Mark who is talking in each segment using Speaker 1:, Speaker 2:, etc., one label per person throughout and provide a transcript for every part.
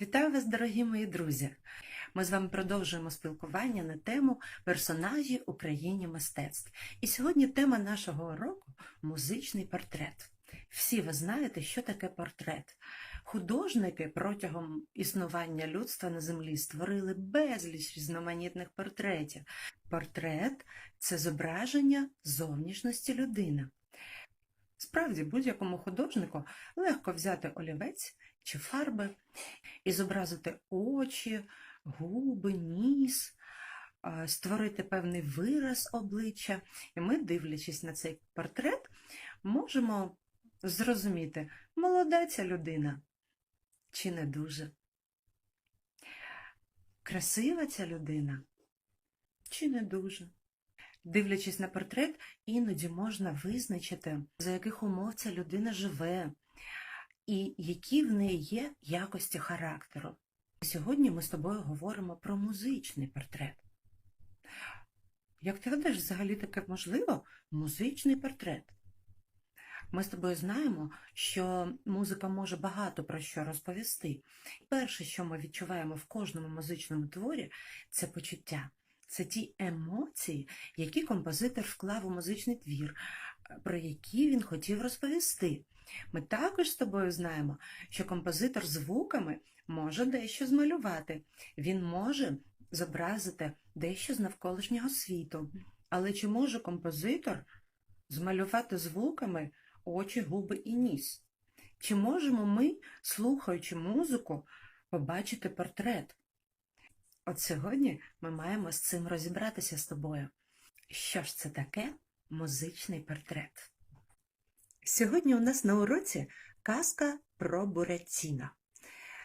Speaker 1: Вітаю вас, дорогі мої друзі! Ми з вами продовжуємо спілкування на тему персонажі Україні мистецтв. І сьогодні тема нашого уроку музичний портрет. Всі ви знаєте, що таке портрет. Художники протягом існування людства на землі створили безліч різноманітних портретів. Портрет це зображення зовнішності людини. Справді, будь-якому художнику легко взяти олівець чи фарби і зобразити очі, губи, ніс, створити певний вираз обличчя. І ми, дивлячись на цей портрет, можемо зрозуміти, молода ця людина чи не дуже. Красива ця людина чи не дуже. Дивлячись на портрет, іноді можна визначити, за яких умов ця людина живе, і які в неї є якості характеру. Сьогодні ми з тобою говоримо про музичний портрет. Як ти гадаєш, взагалі таке можливо? Музичний портрет. Ми з тобою знаємо, що музика може багато про що розповісти. Перше, що ми відчуваємо в кожному музичному творі, це почуття. Це ті емоції, які композитор вклав у музичний твір, про які він хотів розповісти. Ми також з тобою знаємо, що композитор звуками може дещо змалювати, він може зобразити дещо з навколишнього світу. Але чи може композитор змалювати звуками очі, губи і ніс? Чи можемо ми, слухаючи музику, побачити портрет? От сьогодні ми маємо з цим розібратися з тобою. Що ж це таке музичний портрет? Сьогодні у нас на уроці казка про Буратіно.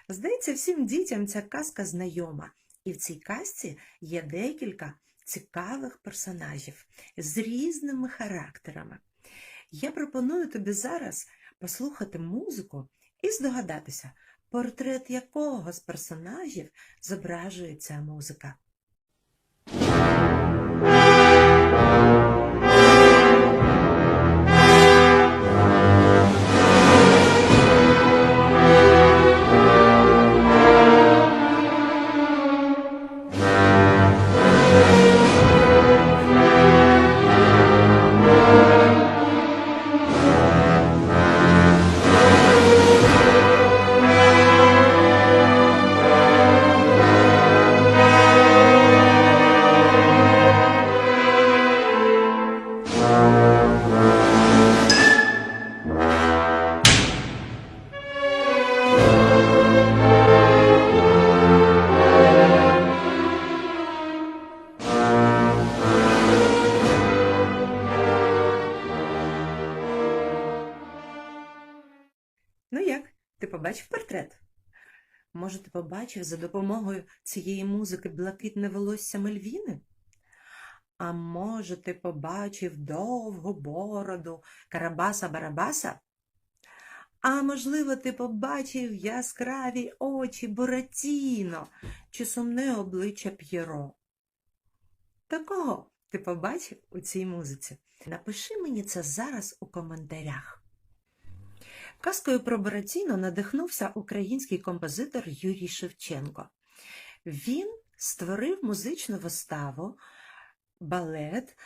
Speaker 1: Здається, всім дітям ця казка знайома, і в цій казці є декілька цікавих персонажів з різними характерами. Я пропоную тобі зараз послухати музику і здогадатися, портрет якого з персонажів зображує ця музика. Побачив портрет? Може, ти побачив за допомогою цієї музики блакитне волосся Мельвіни? А може, ти побачив довгу бороду Карабаса-Барабаса? А можливо, ти побачив яскраві очі Буратіно чи сумне обличчя П'єро? Та кого ти побачив у цій музиці? Напиши мені це зараз у коментарях. Казкою про Буратіно надихнувся український композитор Юрій Шевченко. Він створив музичну виставу, балет,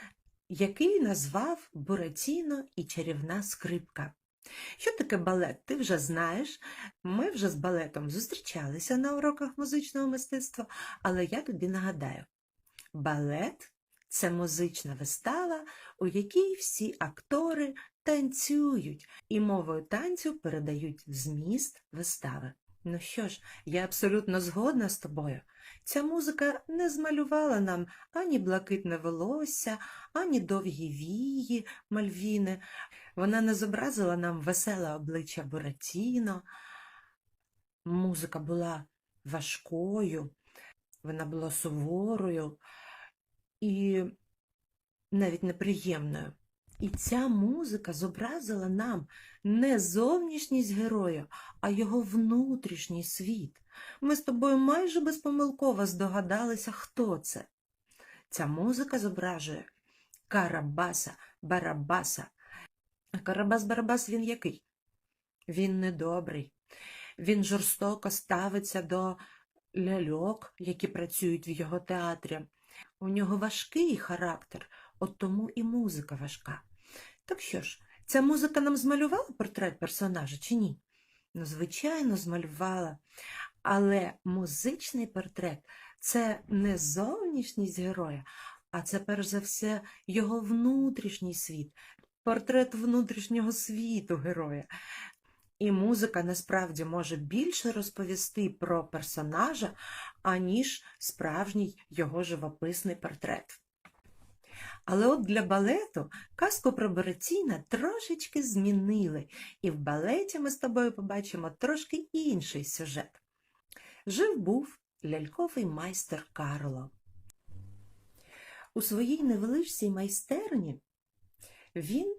Speaker 1: який назвав Буратіно і чарівна скрипка. Що таке балет? Ти вже знаєш. Ми вже з балетом зустрічалися на уроках музичного мистецтва, але я тобі нагадаю: балет це музична вистава, у якій всі актори танцюють і мовою танцю передають зміст вистави. Ну що ж, я абсолютно згодна з тобою. Ця музика не змалювала нам ані блакитне волосся, ані довгі вії Мальвіни. Вона не зобразила нам веселе обличчя Буратіно. Музика була важкою, вона була суворою і навіть неприємною. І ця музика зобразила нам не зовнішність героя, а його внутрішній світ. Ми з тобою майже безпомилково здогадалися, хто це. Ця музика зображує Карабаса Барабаса. А Карабас Барабас він який? Він недобрий. Він жорстоко ставиться до ляльок, які працюють в його театрі. У нього важкий характер, от тому і музика важка. Так що ж, ця музика нам змалювала портрет персонажа чи ні? Ну, звичайно, змалювала. Але музичний портрет це не зовнішність героя, а це перш за все його внутрішній світ, портрет внутрішнього світу героя. І музика насправді може більше розповісти про персонажа, аніж справжній його живописний портрет. Але от для балету казку про Буратіна трошечки змінили, і в балеті ми з тобою побачимо трошки інший сюжет. Жив був ляльковий майстер Карло. У своїй невеличкій майстерні він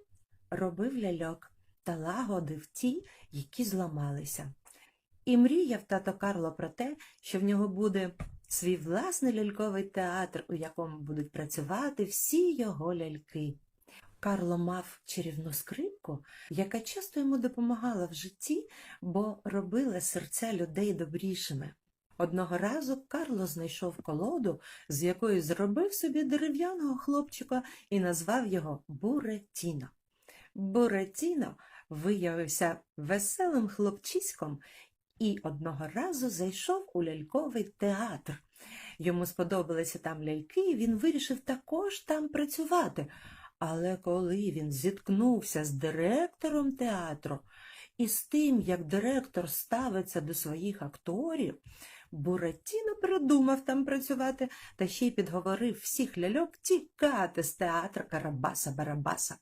Speaker 1: робив ляльок та лагодив ті, які зламалися. І мріяв тато Карло про те, що в нього буде свій власний ляльковий театр, у якому будуть працювати всі його ляльки. Карло мав чарівну скрипку, яка часто йому допомагала в житті, бо робила серця людей добрішими. Одного разу Карло знайшов колоду, з якої зробив собі дерев'яного хлопчика і назвав його Буретіно. Буретіно виявився веселим хлопчиськом і одного разу зайшов у ляльковий театр. Йому сподобалися там ляльки, і він вирішив також там працювати. Але коли він зіткнувся з директором театру і з тим, як директор ставиться до своїх акторів, Буратіно придумав там працювати та ще й підговорив всіх ляльок тікати з театру Карабаса-Барабаса.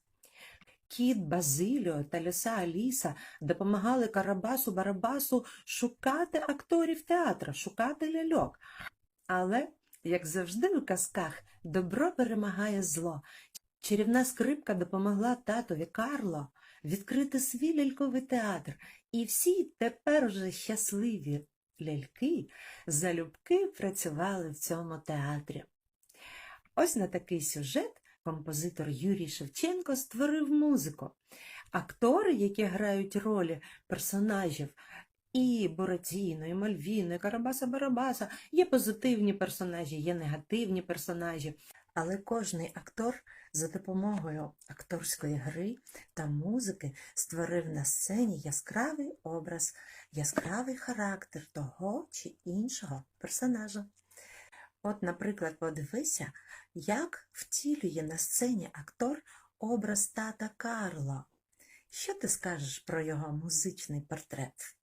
Speaker 1: Кіт Базиліо та ліса Аліса допомагали Карабасу Барабасу шукати акторів театра, шукати ляльок. Але, як завжди у казках, добро перемагає зло. Чарівна скрипка допомогла татові Карло відкрити свій ляльковий театр, і всі тепер уже щасливі ляльки залюбки працювали в цьому театрі. Ось на такий сюжет композитор Юрій Шевченко створив музику. Актори, які грають ролі персонажів і Буратіно, і Мальвіно, і Карабаса-Барабаса, є позитивні персонажі, є негативні персонажі. Але кожний актор за допомогою акторської гри та музики створив на сцені яскравий образ, яскравий характер того чи іншого персонажа. От, наприклад, подивися, як втілює на сцені актор образ тата Карло. Що ти скажеш про його музичний портрет?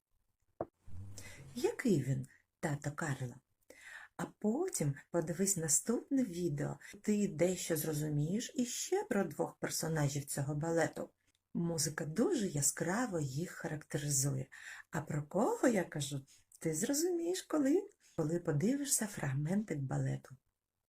Speaker 1: Який він, тато Карло? А потім подивись наступне відео, ти дещо зрозумієш іще про двох персонажів цього балету. Музика дуже яскраво їх характеризує. А про кого я кажу, ти зрозумієш, коли, коли подивишся фрагментик балету.